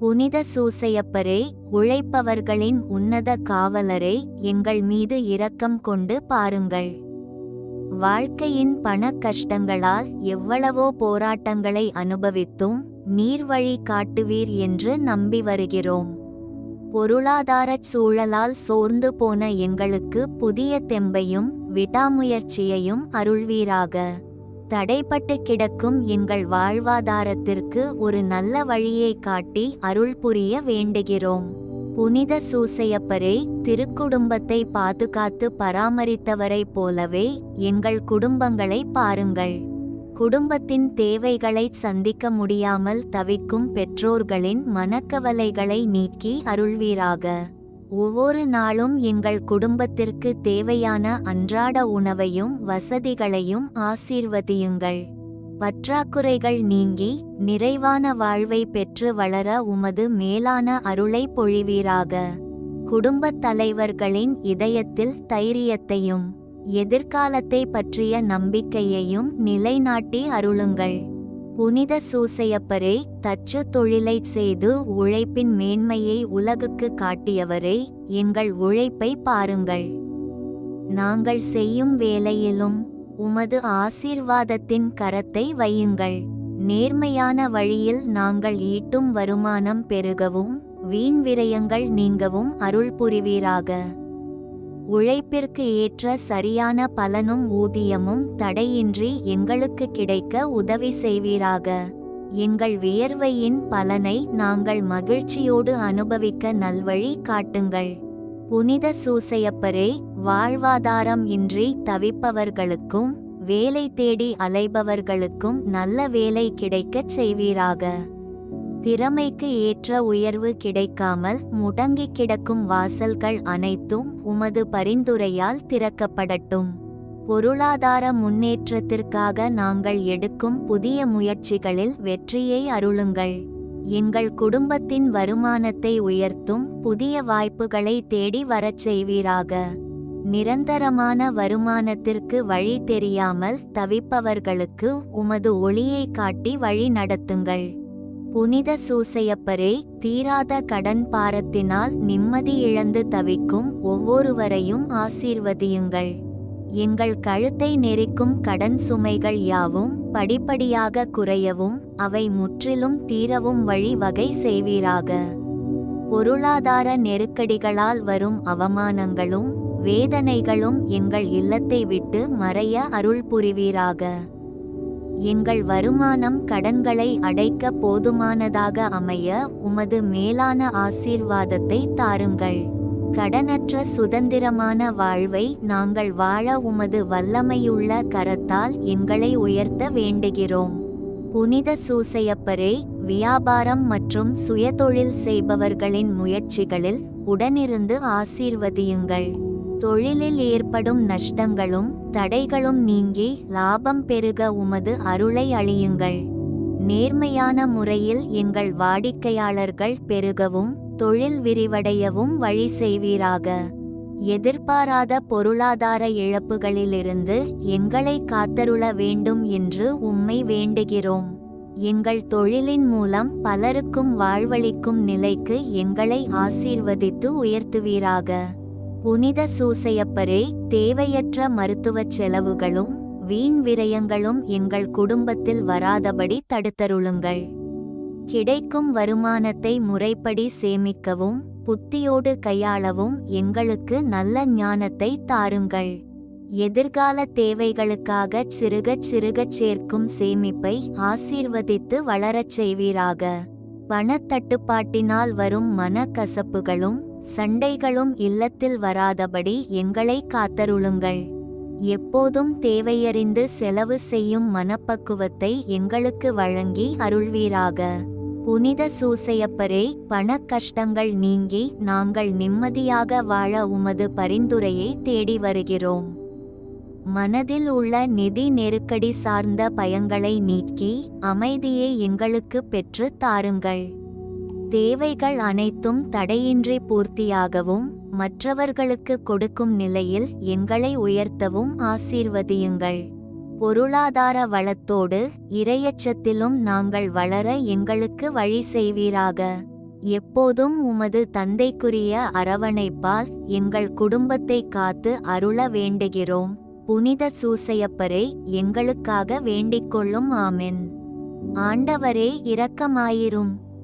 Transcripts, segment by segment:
புனித சூசையப்பரே உழைப்பவர்களின் உன்னத காவலரே எங்கள் மீது இரக்கம் கொண்டு பாருங்கள். வாழ்க்கையின் பண கஷ்டங்களால் எவ்வளவோ போராட்டங்களை அனுபவித்தும் நீர் வழி காட்டுவீர் என்று நம்பி வருகிறோம். பொருளாதாரச் சூழலால் சோர்ந்து போன எங்களுக்கு புதிய தெம்பையும் விடாமுயற்சியையும் அருள்வீராக. தடைப்பட்டு கிடக்கும் எங்கள் வாழ்வாதாரத்திற்கு ஒரு நல்ல வழியை காட்டி அருள் புரிய வேண்டுகிறோம். புனித சூசையப்பரே திருக்குடும்பத்தை பாதுகாத்து பராமரித்தவரைப் போலவே எங்கள் குடும்பங்களை பாருங்கள். குடும்பத்தின் தேவைகளை சந்திக்க முடியாமல் தவிக்கும் பெற்றோர்களின் மனக்கவலைகளை நீக்கி அருள்வீராக. ஒவ்வொரு நாளும் எங்கள் குடும்பத்திற்கு தேவையான அன்றாட உணவையும் வசதிகளையும் ஆசீர்வதியுங்கள். பற்றாக்குறைகள் நீங்கி நிறைவான வாழ்வை பெற்று வளர உமது மேலான அருளை பொழிவீராக. குடும்பத் தலைவர்களின் இதயத்தில் தைரியத்தையும் எதிர்காலத்தை பற்றிய நம்பிக்கையையும் நிலைநாட்டி அருளுங்கள். புனித சூசையப்பரே தச்சு தொழிலை செய்து உழைப்பின் மேன்மையை உலகுக்கு காட்டியவரே எங்கள் உழைப்பை பாருங்கள். நாங்கள் செய்யும் வேலையிலும் உமது ஆசீர்வாதத்தின் கரத்தை வையுங்கள். நேர்மையான வழியில் நாங்கள் ஈட்டும் வருமானம் பெருகவும் வீண் விரயங்கள் நீங்கவும் அருள் புரிவீராக. உழைப்பிற்கு ஏற்ற சரியான பலனும் ஊதியமும் தடையின்றி எங்களுக்கு கிடைக்க உதவி செய்வீராக. எங்கள் வியர்வையின் பலனை நாங்கள் மகிழ்ச்சியோடு அனுபவிக்க நல்வழி காட்டுங்கள். புனித சூசையப்பரே வாழ்வாதாரம் இன்றி தவிப்பவர்களுக்கும் வேலை தேடி அலைபவர்களுக்கும் நல்ல வேலை கிடைக்கச் செய்வீராக. திறமைக்கு ஏற்ற உயர்வு கிடைக்காமல் முடங்கி கிடக்கும் வாசல்கள் அனைத்தும் உமது பரிந்துரையால் திறக்கப்படட்டும். பொருளாதார முன்னேற்றத்திற்காக நாங்கள் எடுக்கும் புதிய முயற்சிகளில் வெற்றியை அருளுங்கள். எங்கள் குடும்பத்தின் வருமானத்தை உயர்த்தும் புதிய வாய்ப்புகளை தேடி வரச் செய்வீராக. நிரந்தரமான வருமானத்திற்கு வழி தெரியாமல் தவிப்பவர்களுக்கு உமது ஒளியை காட்டி வழி நடத்துங்கள். புனித சூசையப்பரே தீராத கடன் பாரத்தினால் நிம்மதி இழந்து தவிக்கும் ஒவ்வொருவரையும் ஆசீர்வதியுங்கள். எங்கள் கழுத்தை நெரிக்கும் கடன் சுமைகள் யாவும் படிப்படியாக குறையவும் அவை முற்றிலும் தீரவும் வழி வகை செய்வீராக. பொருளாதார நெருக்கடிகளால் வரும் அவமானங்களும் வேதனைகளும் எங்கள் இல்லத்தை விட்டு மறைய அருள் புரிவீராக. எங்கள் வருமானம் கடன்களை அடைக்க போதுமானதாக அமைய உமது மேலான ஆசீர்வாதத்தை தாருங்கள். கடனற்ற சுதந்திரமான வாழ்வை நாங்கள் வாழ உமது வல்லமையுள்ள கரத்தால் எங்களை உயர்த்த வேண்டுகிறோம். புனித சூசையப்பரே வியாபாரம் மற்றும் சுயதொழில் செய்பவர்களின் முயற்சிகளில் உடனிருந்து ஆசீர்வதியுங்கள். தொழிலில் ஏற்படும் நஷ்டங்களும் தடைகளும் நீங்கி லாபம் பெருக உமது அருளை அழியுங்கள். நேர்மையான முறையில் எங்கள் வாடிக்கையாளர்கள் பெருகவும் தொழில் விரிவடையவும் வழி செய்வீராக. எதிர்பாராத பொருளாதார இழப்புகளிலிருந்து எங்களை காத்தருள வேண்டும் என்று உம்மை வேண்டுகிறோம். எங்கள் தொழிலின் மூலம் பலருக்கும் வாழ்வளிக்கும் நிலைக்கு எங்களை ஆசீர்வதித்து உயர்த்துவீராக. புனித சூசையப்பரே தேவையற்ற மருத்துவச் செலவுகளும் வீண் விரயங்களும் எங்கள் குடும்பத்தில் வராதபடி தடுத்தருளுங்கள். கிடைக்கும் வருமானத்தை முறைப்படி சேமிக்கவும் புத்தியோடு கையாளவும் எங்களுக்கு நல்ல ஞானத்தை தாருங்கள். எதிர்கால தேவைகளுக்காக சிறுகச் சிறுகச் சேர்க்கும் சேமிப்பை ஆசீர்வதித்து வளரச் செய்வீராக. பணத்தட்டுப்பாட்டினால் வரும் மனக்கசப்புகளும் சண்டைகளும் இல்லத்தில் வராதபடி எங்களை காத்தருளுங்கள். எப்போதும் தேவையறிந்து செலவு செய்யும் மனப்பக்குவத்தை எங்களுக்கு வழங்கி அருள்வீராக. புனித சூசையப்பரே பணக் கஷ்டங்கள் நீங்கி நாங்கள் நிம்மதியாக வாழ உமது பரிந்துரையை தேடி வருகிறோம். மனதில் உள்ள நிதி நெருக்கடி சார்ந்த பயங்களை நீக்கி அமைதியை எங்களுக்கு பெற்று தாருங்கள். தேவைகள் அனைத்தும் தடையின்றி பூர்த்தியாகவும் மற்றவர்களுக்கு கொடுக்கும் நிலையில் எங்களை உயர்த்தவும் ஆசீர்வதியுங்கள். பொருளாதார வளத்தோடு இரையச்சத்திலும் நாங்கள் வளர எங்களுக்கு வழி செய்வீராக. எப்போதும் உமது தந்தைக்குரிய அரவணைப்பால் எங்கள் குடும்பத்தை காத்து அருள வேண்டுகிறோம். புனித சூசையப்பரை எங்களுக்காக வேண்டிக்கொள்ளும் ஆமென். ஆண்டவரே இரக்கமாயிரும்.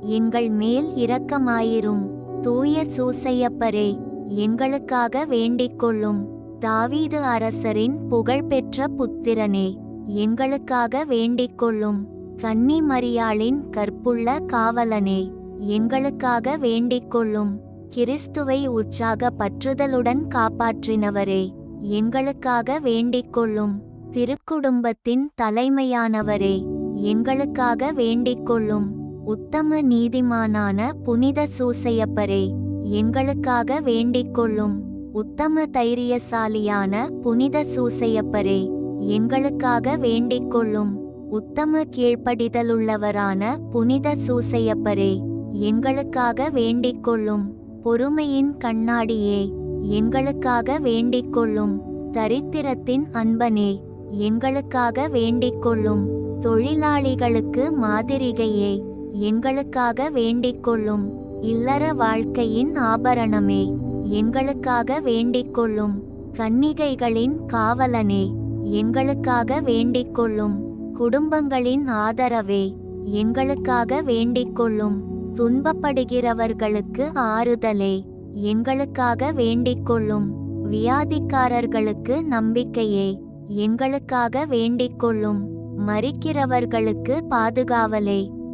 எங்கள் மேல் இரக்கமாயிரும். தூய சூசையப்பரே எங்களுக்காக வேண்டிக்கொள்ளும். தாவீது அரசரின் புகழ்பெற்ற புத்திரனே எங்களுக்காக வேண்டிக்கொள்ளும். கன்னி மரியாளின் கற்புள்ள காவலனே எங்களுக்காக வேண்டிக்கொள்ளும். கிறிஸ்துவை உற்சாக பற்றுதலுடன் காப்பாற்றினவரே எங்களுக்காக வேண்டிக்கொள்ளும். திருக்குடும்பத்தின் தலைமையானவரே எங்களுக்காக வேண்டிக்கொள்ளும். உத்தம நீதிமானான புனித சூசையப்பரே எங்களுக்காக வேண்டிக்கொள்ளும் உத்தம தைரியசாலியான புனித சூசையப்பரே எங்களுக்காக வேண்டிக்கொள்ளும் உத்தம கீழ்ப்படிதலுள்ளவரான புனித சூசையப்பரே எங்களுக்காக வேண்டிக்கொள்ளும் பொறுமையின் கண்ணாடியே எங்களுக்காக வேண்டிக்கொள்ளும் தரித்திரத்தின் அன்பனே எங்களுக்காக வேண்டிக்கொள்ளும் தொழிலாளிகளுக்கு மாதிரிகையே. எங்களுக்காக வேண்டிக்கொள்ளும். இல்லற வாழ்க்கையின் ஆபரணமே. எங்களுக்காக வேண்டிக்கொள்ளும். கன்னிகைகளின் காவலனே. எங்களுக்காக வேண்டிக்கொள்ளும். குடும்பங்களின் ஆதரவே. எங்களுக்காக வேண்டிக்கொள்ளும். துன்பப்படுகிறவர்களுக்கு ஆறுதலே. எங்களுக்காக வேண்டிக்கொள்ளும். வியாதிக்காரர்களுக்கு நம்பிக்கையே. எங்களுக்காக வேண்டிக்கொள்ளும். மறிக்கிறவர்களுக்கு பாதுகாவலே.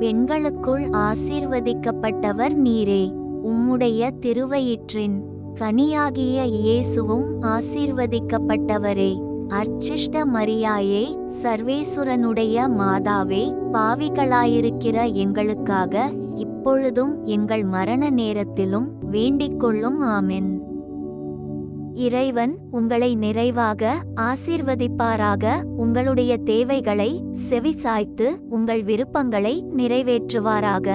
பெண்களுக்குள் ஆசீர்வதிக்கப்பட்டவர் நீரே. உம்முடைய திருவயிற்றின் கனியாகிய இயேசுவும் ஆசீர்வதிக்கப்பட்டவரே. அர்ச்சிஷ்ட மரியாயே சர்வேசுரனுடைய மாதாவே பாவிகளாயிருக்கிற எங்களுக்காக இப்பொழுதும் எங்கள் மரண நேரத்திலும் வேண்டிக் கொள்ளும் ஆமென். இறைவன் உங்களை நிறைவாக ஆசீர்வதிப்பாராக. உங்களுடைய தேவைகளை செவிசாய்த்து உங்கள் விருப்பங்களை நிறைவேற்றுவாராக.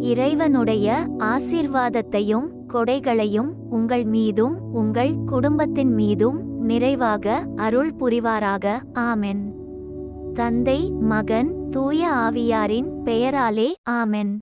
இறைவனுடைய ஆசீர்வாதத்தையும் கொடைகளையும் உங்கள் மீதும் உங்கள் குடும்பத்தின் மீதும் நிறைவாக அருள் புரிவாராக. ஆமென். தந்தை மகன் தூய ஆவியாரின் பெயராலே ஆமென்.